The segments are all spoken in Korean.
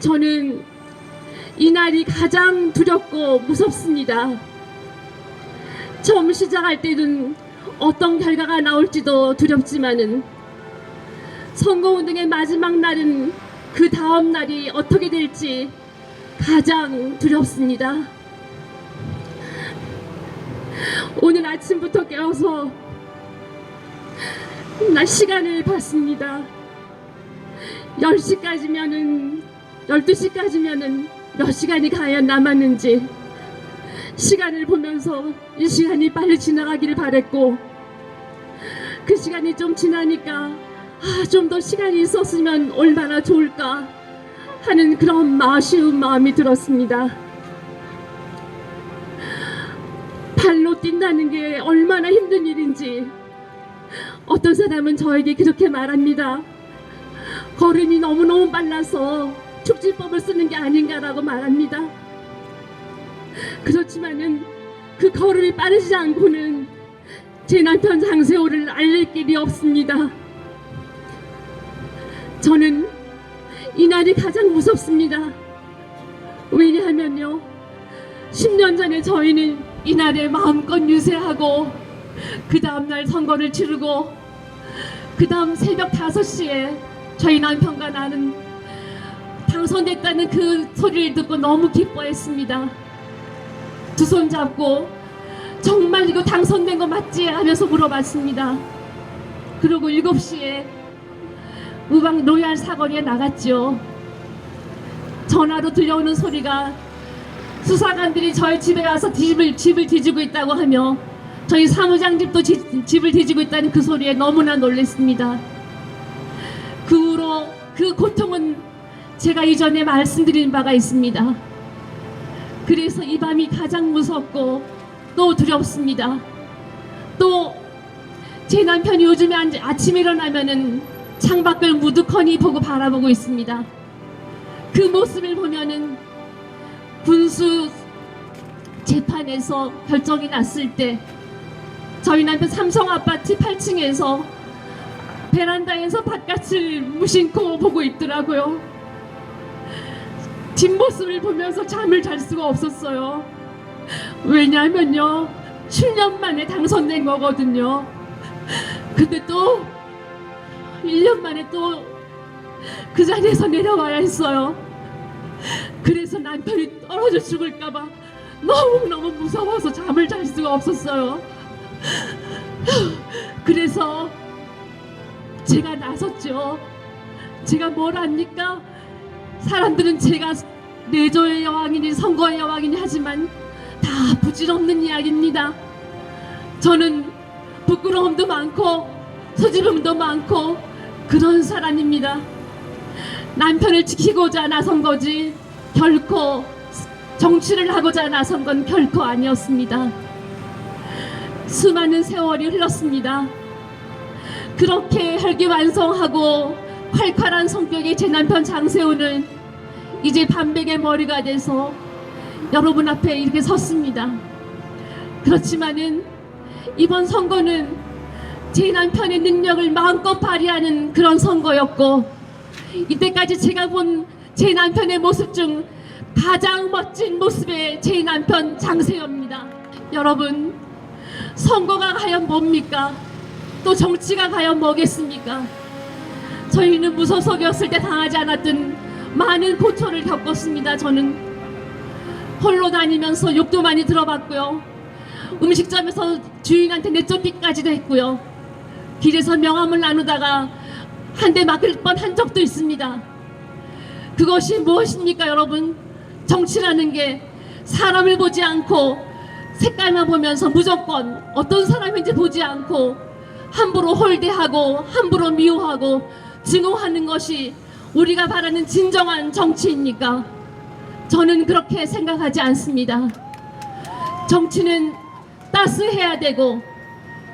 저는 이 날이 가장 두렵고 무섭습니다. 처음 시작할 때는 어떤 결과가 나올지도 두렵지만은 선거운동의 마지막 날은 그 다음 날이 어떻게 될지 가장 두렵습니다. 오늘 아침부터 깨어서 나 시간을 봤습니다. 10시까지면은 12시까지면은 몇 시간이 과연 남았는지 시간을 보면서 이 시간이 빨리 지나가기를 바랬고 그 시간이 좀 지나니까 아, 좀 더 시간이 있었으면 얼마나 좋을까 하는 그런 아쉬운 마음이 들었습니다. 발로 뛴다는 게 얼마나 힘든 일인지 어떤 사람은 저에게 그렇게 말합니다. 걸음이 너무너무 빨라서 축지법을 쓰는 게 아닌가라고 말합니다. 그렇지만은 그 걸음이 빠르지 않고는 제 남편 장세호를 알릴 길이 없습니다. 저는 이날이 가장 무섭습니다. 왜냐하면요. 10년 전에 저희는 이날에 마음껏 유세하고 그 다음날 선거를 치르고 그 다음 새벽 5시에 저희 남편과 나는 당선됐다는 그 소리를 듣고 너무 기뻐했습니다. 두 손 잡고 정말 이거 당선된 거 맞지? 하면서 물어봤습니다. 그리고 7시에 우방 로얄 사거리에 나갔죠. 전화로 들려오는 소리가 수사관들이 저희 집에 가서 집을, 집을 뒤지고 있다고 하며 저희 사무장 집도 지- 집을 뒤지고 있다는 그 소리에 너무나 놀랐습니다. 그 후로 그 고통은 제가 이전에 말씀드린 바가 있습니다. 그래서 이 밤이 가장 무섭고 또 두렵습니다. 또 제 남편이 요즘에 안- 아침에 일어나면은 창밖을 무두커니 보고 바라보고 있습니다. 그 모습을 보면은 군수 재판에서 결정이 났을 때 저희 남편 삼성 아파트 8층에서 베란다에서 바깥을 무심코 보고 있더라고요. 뒷모습을 보면서 잠을 잘 수가 없었어요. 왜냐하면요, 7년 만에 당선된 거거든요. 근데 또 1년 만에 또 그 자리에서 내려와야 했어요. 그래서 남편이 떨어져 죽을까봐 너무너무 무서워서 잠을 잘 수가 없었어요. 그래서 제가 나섰죠. 제가 뭘 합니까? 사람들은 제가 내조의 여왕이니 선거의 여왕이니 하지만 다 부질없는 이야기입니다. 저는 부끄러움도 많고 소지름도 많고 그런 사람입니다. 남편을 지키고자 나선 거지 결코 정치를 하고자 나선 건 결코 아니었습니다. 수많은 세월이 흘렀습니다. 그렇게 혈기 완성하고 콸콸한 성격의 제 남편 장세호는 이제 반백의 머리가 돼서 여러분 앞에 이렇게 섰습니다. 그렇지만은 이번 선거는 제 남편의 능력을 마음껏 발휘하는 그런 선거였고 이때까지 제가 본 제 남편의 모습 중 가장 멋진 모습의 제 남편 장세호입니다. 여러분 선거가 과연 뭡니까? 또 정치가 과연 뭐겠습니까? 저희는 무소속이었을 때 당하지 않았던 많은 고초를 겪었습니다. 저는 홀로 다니면서 욕도 많이 들어봤고요. 음식점에서 주인한테 내쫓기까지도 했고요. 길에서 명함을 나누다가 한 대 맞을 뻔한 적도 있습니다. 그것이 무엇입니까, 여러분? 정치라는 게 사람을 보지 않고 색깔만 보면서 무조건 어떤 사람인지 보지 않고 함부로 홀대하고 함부로 미워하고 증오하는 것이 우리가 바라는 진정한 정치입니까? 저는 그렇게 생각하지 않습니다. 정치는 따스해야 되고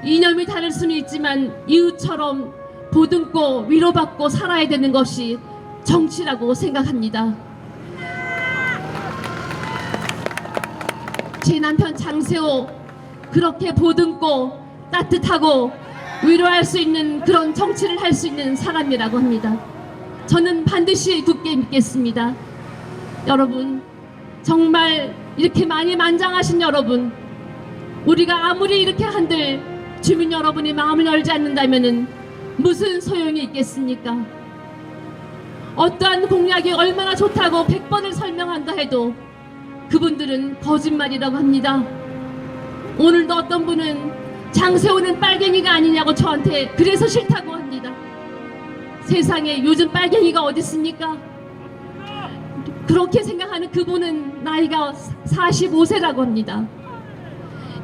이념이 다를 수는 있지만 이웃처럼 보듬고 위로받고 살아야 되는 것이 정치라고 생각합니다. 제 남편 장세호 그렇게 보듬고 따뜻하고 위로할 수 있는 그런 정치를 할 수 있는 사람이라고 합니다. 저는 반드시 굳게 믿겠습니다. 여러분 정말 이렇게 많이 만장하신 여러분 우리가 아무리 이렇게 한들 주민 여러분이 마음을 열지 않는다면은 무슨 소용이 있겠습니까? 어떠한 공약이 얼마나 좋다고 100번을 설명한다 해도 그분들은 거짓말이라고 합니다. 오늘도 어떤 분은 장세호는 빨갱이가 아니냐고 저한테 그래서 싫다고 합니다. 세상에 요즘 빨갱이가 어디 있습니까? 그렇게 생각하는 그분은 나이가 45세라고 합니다.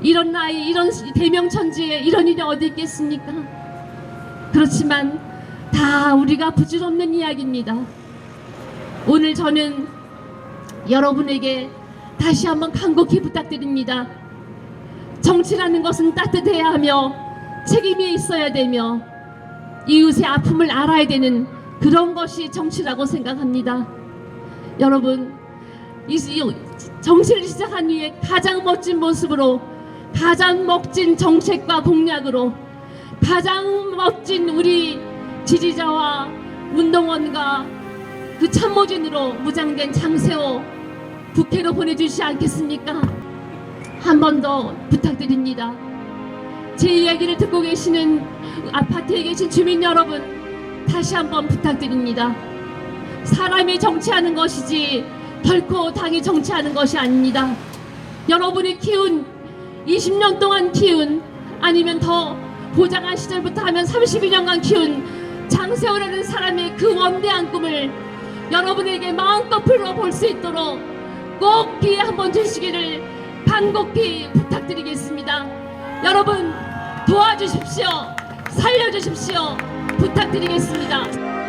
이런 나이, 이런 대명천지에 이런 일이 어디 있겠습니까? 그렇지만 다 우리가 부질없는 이야기입니다. 오늘 저는 여러분에게 다시 한번 간곡히 부탁드립니다. 정치라는 것은 따뜻해야 하며 책임이 있어야 되며 이웃의 아픔을 알아야 되는 그런 것이 정치라고 생각합니다. 여러분, 이 이- 정치를 시작한 이후에 가장 멋진 모습으로 가장 멋진 정책과 공약으로 가장 멋진 우리 지지자와 운동원과 그 참모진으로 무장된 장세호 국회로 보내주시지 않겠습니까? 한 번 더 부탁드립니다. 제 이야기를 듣고 계시는 아파트에 계신 주민 여러분 다시 한 번 부탁드립니다. 사람이 정치하는 것이지 결코 당이 정치하는 것이 아닙니다. 여러분이 키운 20년 동안 키운 아니면 더 보장한 시절부터 하면 32년간 키운 장세호라는 사람의 그 원대한 꿈을 여러분에게 마음껏 풀어볼 수 있도록 꼭 기회 한번 주시기를 간곡히 부탁드리겠습니다. 여러분 도와주십시오. 살려주십시오. 부탁드리겠습니다.